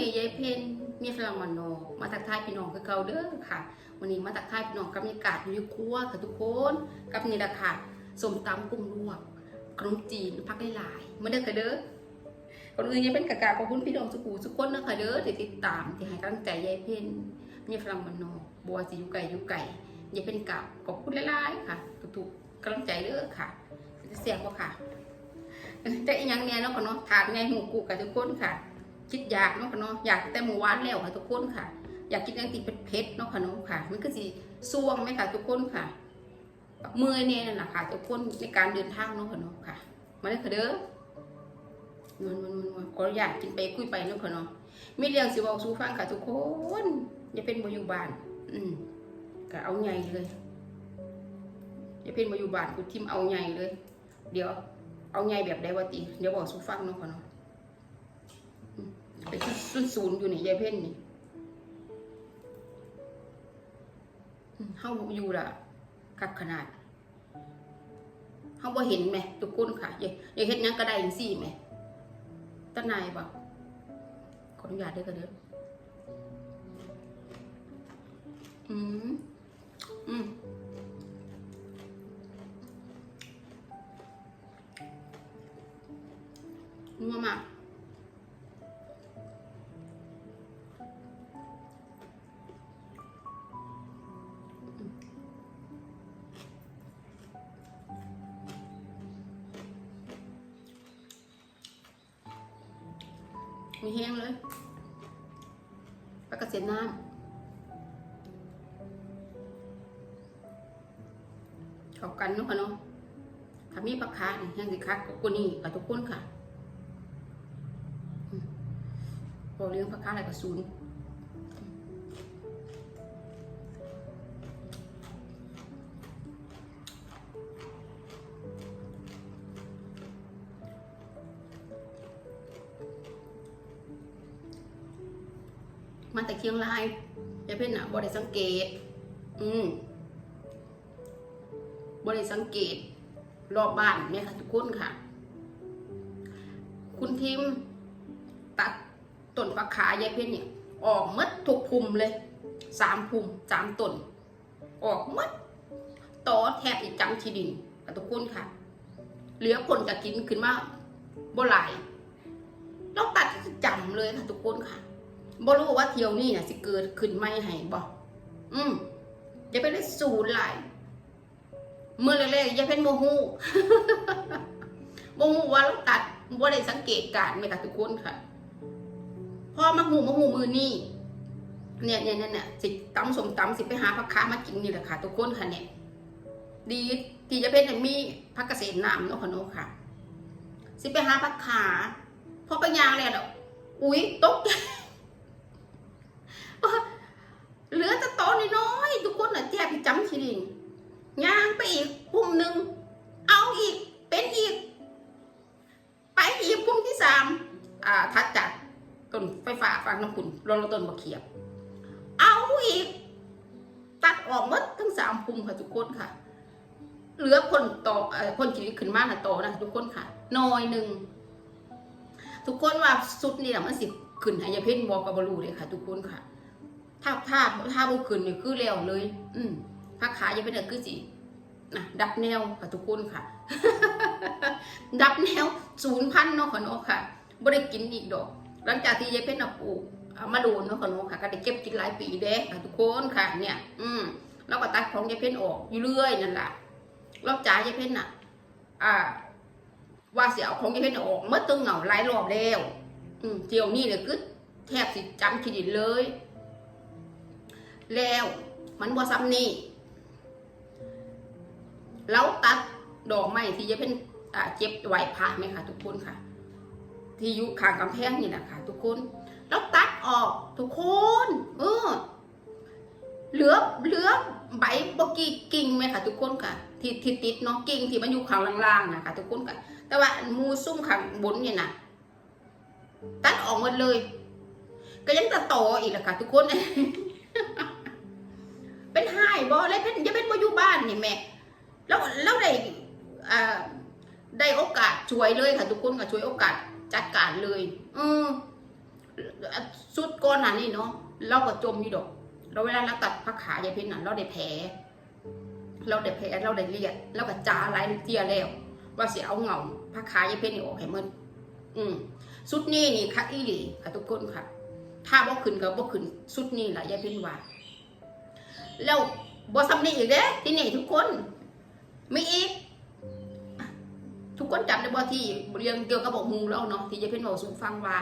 ค่ะวันนี้ยายเพนมีฝรั่งมันนอมาทักทายพี่น้องคือเก่าเด้อค่ะ วันนี้มาทักทายพี่น้องกับบรรยากาศอยู่ครัวค่ะทุกคนกับนี่แหละค่ะสมตำกุ้งลวกขนมจีนพักหลายๆมาเด้อค่ะเด้อก่อนอื่นยายเป็นกะกาขอบคุณพี่น้องสุกูสุกคนนะคะเด้อที่ติดตามที่ให้กำลังใจยายเพนมีฝรั่งมันนอบัวสิยูไก่ยูไก่ยายเป็นกับขอบคุณหลายๆค่ะทุกๆกำลังใจเด้อค่ะจะเสียงบ่ค่ะแต่อีกอย่างเนี้ยเนาะค่ะเนาะถาดไงหมูกุกับทุกคนค่ะ คิดอยากเนาะค่ะเนาะอยากแต่หมูหวานแล้วค่ะทุกคนค่ะ อยากกินอย่างติดเผ็ดๆเนาะค่ะเนาะค่ะ มันก็สิซ่วงไหมค่ะ ทุกคนค่ะเมื่อยเนี่ยนั่นแหละค่ะทุกคนในการเดินทางเนาะค่ะเนาะค่ะ มาเลยค่ะเด้อมันมันมันขออนุญาตกินไปคุยไปเนาะค่ะเนาะมีเรื่องสิบอกสู่ฟังค่ะทุกคนอย่าเป็นบ่อยู่บ้าน อืมก็เอาใหญ่เลยอย่าเป็นบ่อยู่บ้านกูทิมเอาใหญ่เลย เดี๋ยว เอาไงแบบใดวะติเดี๋ยวบอกสู้ฟังเนาะก่อนเนาะ อืมไปซุนศูนย์อยู่นี่ยายเพ่นนี่อืมเฮาอยู่ละคักขนาดเฮาบ่เห็นไหมทุกคนค่ะอย่าอย่าเฮ็ดหยังก็ได้จังซี่ไหมตานายบ่ขออนุญาตด้อค่ะเด้ออืมอืมนัวมาก มีแห้งเลยปลากระเสียน้ำเข้ากันเนาะค่ะเนาะถ้ามีปลาคาแห้งสิคักกว่านี้กับทุกคนค่ะพอเลี้ยงปลาคาอะไรก็ศูนย์ เคียงรายยายเพ่นอะบ่ไดสังเกต อืมบ่ไดสังเกต รอบบ้านเนี่ยค่ะทุกคนค่ะ คุณทิมตัดต้นปลาขายายเพ่นเนี่ย ออกหมดทุกภูมิเลยสามภูมิสามต้น ออกหมดต่อแทบจะจำชีดินกับทุกคนค่ะ เหลือผลจะกินขึ้นมาบ่หลายเราตัดจำเลยค่ะทุกคนค่ะ บ่รู้ว่าเที่ยวนี้น่ะสิเกิดขึ้นไม่ให้บ่อืมจะเป็นได้ศูนย์หลายเมื่อแรกๆยาเพ่นโมฮูโมฮูว่าเราตัดบ่ได้สังเกตการไหมค่ะทุกคนค่ะพอมาหูมาหูมือนี่เนี่ยเนี่ยเนี่ยเนี่ยสิตำสมตำสิไปหาผักค้ามากินนี่แหละค่ะทุกคนค่ะเนี่ยดีที่จะเป็นมีผักเกษตรน้ำเนาะค่ะเนาะค่ะ สิไปหาผักขาพอไปยางแล้วอุ๊ยตกใจ เหลือแต่ตอนน้อยทุกคนน่ะแทบจะจำชีดินย่างไปอีกพุ่มหนึ่งเอาอีกเป็นอีก ไปอีกพุ่มที่สามอ่าทัดจากต้นไฟฟ้าฟังน้ำขุนรถต้นบะเขียบ เอาอีก ตัดออกหมดทั้งสามภูมิค่ะทุกคนค่ะ เหลือคนต่อเอ่อคนชีวิตขึ้นมาน่ะโตนะทุกคนค่ะน้อยหนึ่งทุกคนว่าสุดนี่แหละมันสิขึ้นหายเพ่นบอกกับบรูเลยค่ะ ทุกคนค่ะ ถ้าถ้าถ้าบุขึ้นเนี่ยคือแล้วเลย อืมถ้าขายาเพ่นเนี่ยคือสินะดับแนวค่ะทุกคนค่ะ ดับแนวศูนย์พันเนาะค่ะเนาะค่ะบ่ได้กินอีกดอก หลังจากที่ยายเพชรเอาปลูกเอามาดูนเนาะค่ะเนาะค่ะ ก็ได้เก็บกินหลายปีเด้ค่ะทุกคนค่ะ เนี่ย อืมแล้วก็ตัดของยายเพชรออกอยู่เรื่อยนั่นแหละรอบจ่ายยายเพชรน่ะ อ่า ว่าเสียเอาของยายเพชรออกเมื่อตึงเหงาหลายรอบแล้ว อืมเที่ยวนี้เนี่ยคือแทบสิจำขีดินเลย แล้วมันบ่ซ้ำนี่แล้วตัดดอกไม้ที่ยายเพชรอ่าเจ็บไหวพระไหมคะทุกคนค่ะ ที่อยู่ข้างกำแพงนี่แหละค่ะทุกคน แล้วตัดออกทุกคน เออ เหลือเหลือใบบกีกิ่งไหมคะทุกคนค่ะ ที่ที่ติดเนาะกิ่งที่มันอยู่ข้างล่างๆนะคะทุกคนค่ะ แต่ว่ามูซุ่มข้างบนเนี่ยนะตัดออกหมดเลย ก็ยังจะโตอีกแหละค่ะทุกคน เป็นหายบอเลยเป็นยังเป็นบอยู่บ้านนี่แม่แล้วแล้วได้อ่าได้โอกาสช่วยเลยค่ะทุกคนค่ะช่วยโอกาสจัดการเลยอืมสุดก้อนหนานี่เนาะเราก็จมอยู่ดอก เราเวลาเราตัดผักขายายเพ็ญน่ะเราได้แผลเราได้แผลเราได้เลียดเราก็จ้าลายเทียแล้ว ว่าเสิเอาเงาผักขายายเพ็ญนี่ออกให้หมดอืมสุดนี้นี่ค่ะอีหลีค่ะทุกคนค่ะ ถ้าบ่ขึ้นก็บ่ขึ้นสุดนี้ล่ะยายเพ็ญว่า แล้วบ่ซ้ำนีอีกเด้ที่นี่ทุกคนไมีอีก ทุกคนจำได้บ่ที่เรื่องเกี่ยวกับบอกฮูเราเนาะที่ยายเพ็ญบอกสูฟังว่า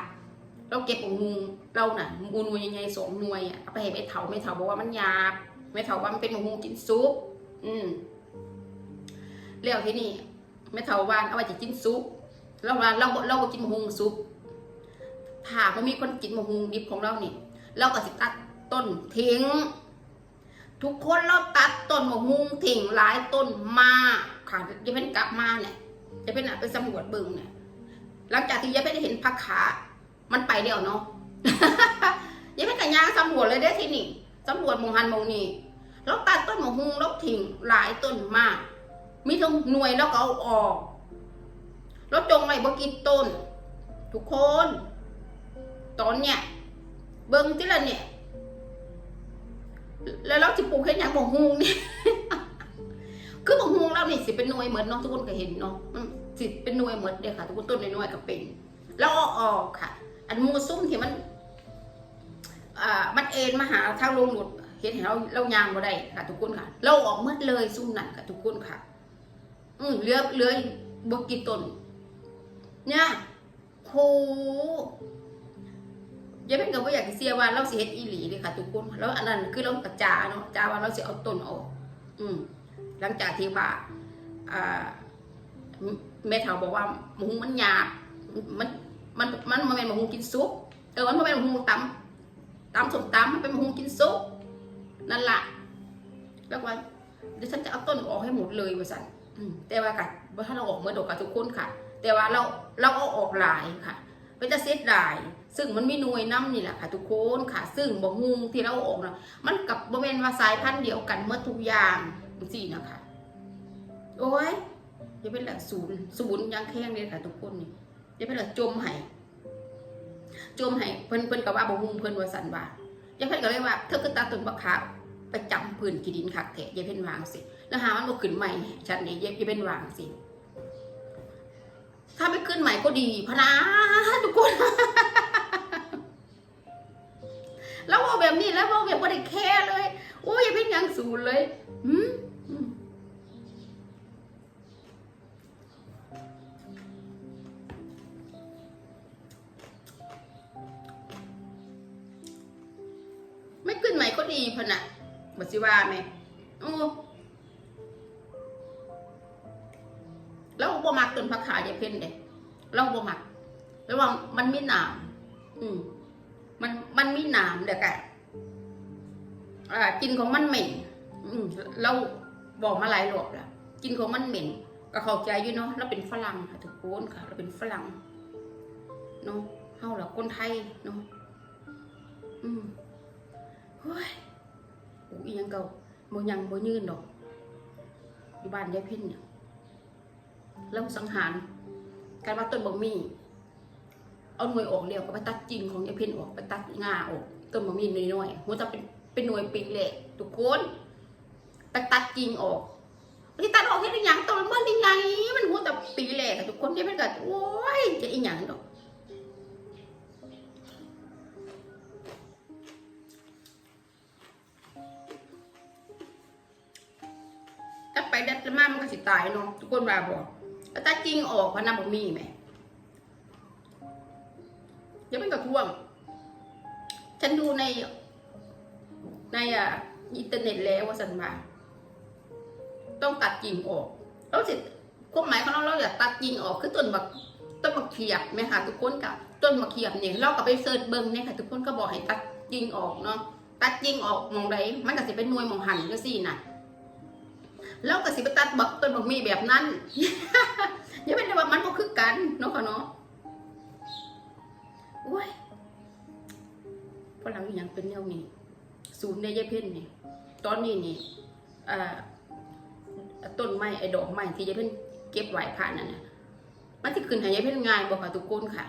เราเก็บบอกฮูเราน่ะมูหน่วยใหญ่ๆสองหน่วยอะไปให้แม่เฒ่าแม่เฒ่าบอกว่ามันหยาบแม่เฒ่าว่ามันเป็นบอกฮูกินซุปอืมแล้วที่นี่แม่เฒ่าว่าเอาไว้จะกินซุปเราว่าเราเราบ่กินบอกฮูซุปถ้ามันมีคนกินบอกฮูดิบของเราเนี่ยเราก็สิตัดต้นทิ้ง ทุกคนเราตัดต้นมะฮุงทิ้งหลายต้นมาค่ะจะเป็นกลับมาเนี่ยจะเป็นอะไปสำรวจเบึงเนี่ยหลังจากที่ยายเพชรได้เห็นพักขา มันไปแล้วเนาะยายเพชรกับยางสำรวจเลยได้ที่นี่สำรวจมงหันมงนี่เราตัดต้นมะฮุงเราทิ้งหลายต้นมาก มีทั้งหน่วยแล้วก็เอาออกเราจงไว้บ่กี่ต้น ทุกคน ตอนเนี้ยเบิงที่ละเนี่ย แล้วเราจะปลูกเห็นอย่างบ่ฮูงนี่ คือบ่ฮูงเรานี่สิเป็นหน่วยเหมือนเนาะทุกคนก็เห็นเนาะมันสิเป็นหน่วยเหมือนเด้อค่ะ ทุกคนต้นน้อยๆก็เป็น แล้วเอาออกค่ะ อันมูซุ่มที่มันอ่ามันเอ็นมาหาทางลงหลุดเห็นเห็นเราเรายางบ่ได้ค่ะ ทุกคนค่ะ เราออกหมดเลยซุ่มนั่นค่ะ ทุกคนค่ะ อืมเหลือเหลือบกี่ต้นเนี่ยโห ยายเป็นกับว่าอยากเสียว่าเราสิเฮ็ดอีหลีเลยค่ะ ทุกคนแล้วอันนั้นคือเรากระจาเนาะจาว่าเราสิเอาต้นออก อืมหลังจากที่ว่าอ่าแม่เฒ่าบอกว่าหมูมันหยาบมันมันมันมันเป็นหมูกินซุปเออมันเป็นหมูตำตำสมตำมันเป็นหมูกินซุปนั่นล่ะแล้วว่าเดี๋ยวฉันจะเอาต้นออกให้หมดเลยว่าซั่นแต่ว่ากัดว่าถ้าเราออกเมื่อดกกับทุกคนค่ะ แต่ว่าเราเราเอาออกหลายค่ะ ก็จะเสียดายซึ่งมันมีหน่วยน้ำนี่แหละค่ะทุกคนค่ะ ซึ่งบ่ฮูงที่เราออกนะมันกับบ่แม่นว่าสายพันธุ์เดียวกันเมื่อทุกอย่างจังซี่นะคะ โอ้ยอย่าเป็นละศูนย์ศูนย์ยังแข้งเลยค่ะทุกคนนี่อย่าเป็นละจมให้จมให้เพิ่นเพิ่นก็ว่าบ่ฮูงเพิ่นว่าสันว่าอย่าเพิ่นก็เลยว่าเธอคือตาตุนบักขาวไปจำพื้นที่ดินคักแท้อย่าเพิ่นวางสิ แล้วหามันบ่ขึ้นใหม่ฉันนี่ย่ายเพิ่นวางสิ ถ้าไม่ขึ้นใหม่ก็ดีพนะทุกคน แล้วว่าแบบนี้แล้วว่าแบบไม่ได้แค่เลย โอ้ยอย่าเป็นยังสูนเลยหืมไม่ขึ้นใหม่ก็ดีพนะบัสิว่าไหมโอ้ แล้วบ่มักต้นผักขาอย่าเพ่นเด้เราบ่มักแล้วว่ามันมีหนามอืมมันมันมีหนามเด็กอะกินของมันเหม็นอืมเราบอกมาหลายรอบแล้วกินของมันเหม็นก็เข้าใจอยู่เนาะเราเป็นฝรั่งค่ะทุกคนค่ะ เราเป็นฝรั่งเนาะเฮาเราคนไทยเนาะอืมเฮ้ยโอ้ยยังเก่าบ่ยังบ่ยืนดอกอยู่บ้านยายเพ่นเนี่ย เราสังหาร การว่าต้นบะหมี่เอาหน่วยออกเรียวก็ไปตัดจริงของยายเพ็ญออกไปตัดงาออกต้นมะมีน้อยๆหัวจะเป็นเป็นหน่วยปีกแหละทุกคนไปตัดจริงออกมันจะตัดออกให้ได้หยังต้นมันยังไงมันหัวแต่ปีแหละทุกคนยายเพ็ญก็โอ้ยจะอีหยังดอกถ้าไปดัดมามันก็สิตายเนาะทุกคนว่าบอก แล้วตัดจริงออกพราะน้ำบะมีแหมยังไม่กระท่วง ฉันดูใน ในอะอินเทอร์เน็ตแล้วว่าสันมาต้องตัดกิ่งออก แล้วสิความหมายของเราเราอยากตัดกิ่งออกคือต้นบักต้นบักเขียบไหมคะทุกคนกับต้นบักเขียบเนี่ยเราก็ไปเสิร์ชเบิ้งเนี่ยค่ะทุกคนก็บอกให้ตัดกิ่งออกเนาะตัดกิ่งออกมองใดมันก็สิเป็นนวยมองหันก็สิน่ะ แล้วก็สิไปตัดบักต้นบักมีแบบนั้นอย่าเป็นว่ามันก็คือกันเนาะค่ะเนาะโอ้ยฝรั่งอย่างเป็นแนวนี้ศูนย์ในยายเพ่นนี่ตอนนี้นี่ต้นไม้ไอ้ดอกไม้ที่ยายเพ่นเก็บไหวผ่านนั่นน่ะมันที่ขึ้นห้ยายเพ่นง่ายบอกค่ะทุกคนค่ะ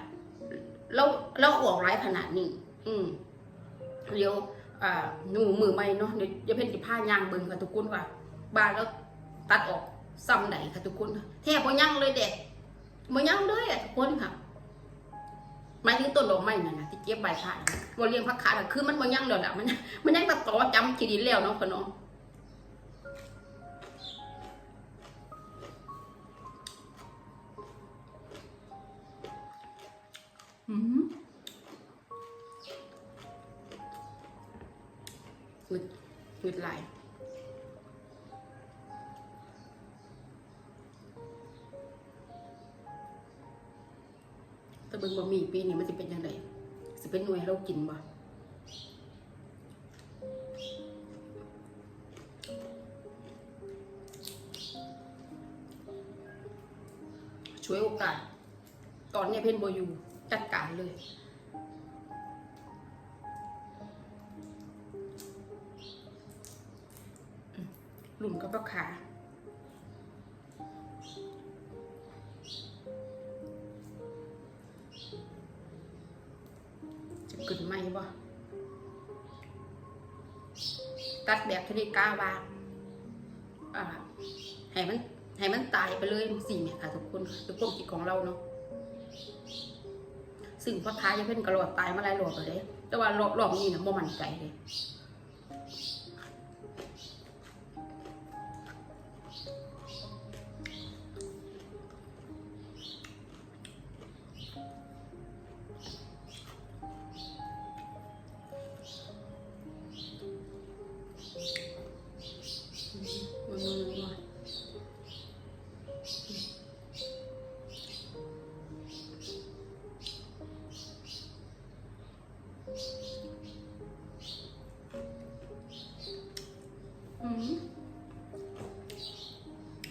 เราเราออกร้ายขนาดนี้ อืมเดี๋ยวหนูมือใหม่เนาะเดี๋ยวเดี๋ยเพ่นสิพายางเบิ่งค่ะทุกคนว่า บานแล้วตัดออกซ้ำไหนค่ะทุกคนแทบบ่ยังเลยเด็กบ่ยังเลยอะทุกคนค่ะหมายถึงต้นดอกไม้นั่นนะที่เก็บใบขาดบ่เลี้ยงผักขาดคือมันบ่ยังแล้วล่ะมัน มันยังตัดต่อจำขี้ดินแล้วเนาะพ่อเนาะอืมหงุดหงุดไหล ถ้าเบิ่งบะหมี่ปีนี้มันจะเป็นยังไงสิเป็นหน่วยเรากินบ่ช่วยโอกาส ตอนนี้เพนโบอยู่จัดการเลย จะกึ่นไหมบ่ตัดแบบทนิก้าวาอ่าให้มันให้มันตายไปเลยสี่เนี่ยค่ะทุกคนคือความคิดของเราเนาะซึ่งพ่อค้ายจะเป็นกระโดดตายมาหลายรอบแล้วเลยแต่ว่ารอบรอบนี้นะบ่มั่นใจเลย ม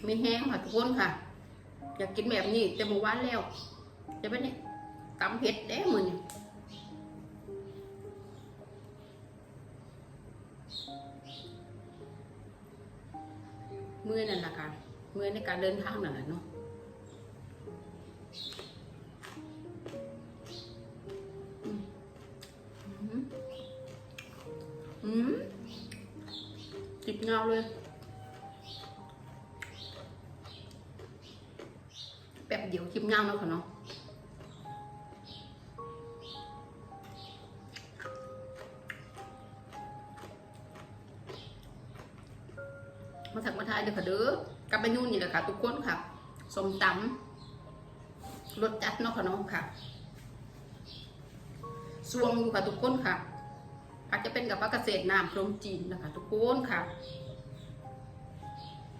มีแห้งค่ะทุกคนค่ะ อยากกินแบบนี้ แต่เมื่อวานแล้ว จะเป็นนี่ตำเผ็ดเด้มือนี่มือนั่นแหละค่ะมือในการเดินทางนั่นแหละเนาะ เงาเลยแบบเดียวคลิปเงาเนาะค่ะเนาะมาถักมาทายเด้อค่ะเด้อกลับไปนู่นนี่แหละค่ะ ทุกคนค่ะสมตำรสจัดเนาะค่ะเนาะค่ะสวงอยู่ค่ะทุกคนค่ะ อาจจะเป็นกับว่าเกษตรน้ำพรมจีนนะคะ ทุกคนค่ะ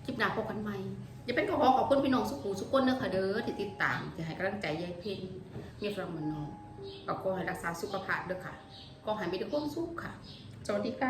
คลิปหน้าพบกันใหม่อย่าเป็นขอขอบคุณพี่น้องสุขุสุขคนเด้อค่ะเด้อที่ติดตามที่ให้กำลังใจยายเพ็ญเมียฝรั่งมันน้องก็ขอให้รักษาสุขภาพด้วยค่ะ ก็ให้มีแต่ความสุขค่ะสวัสดีค่ะ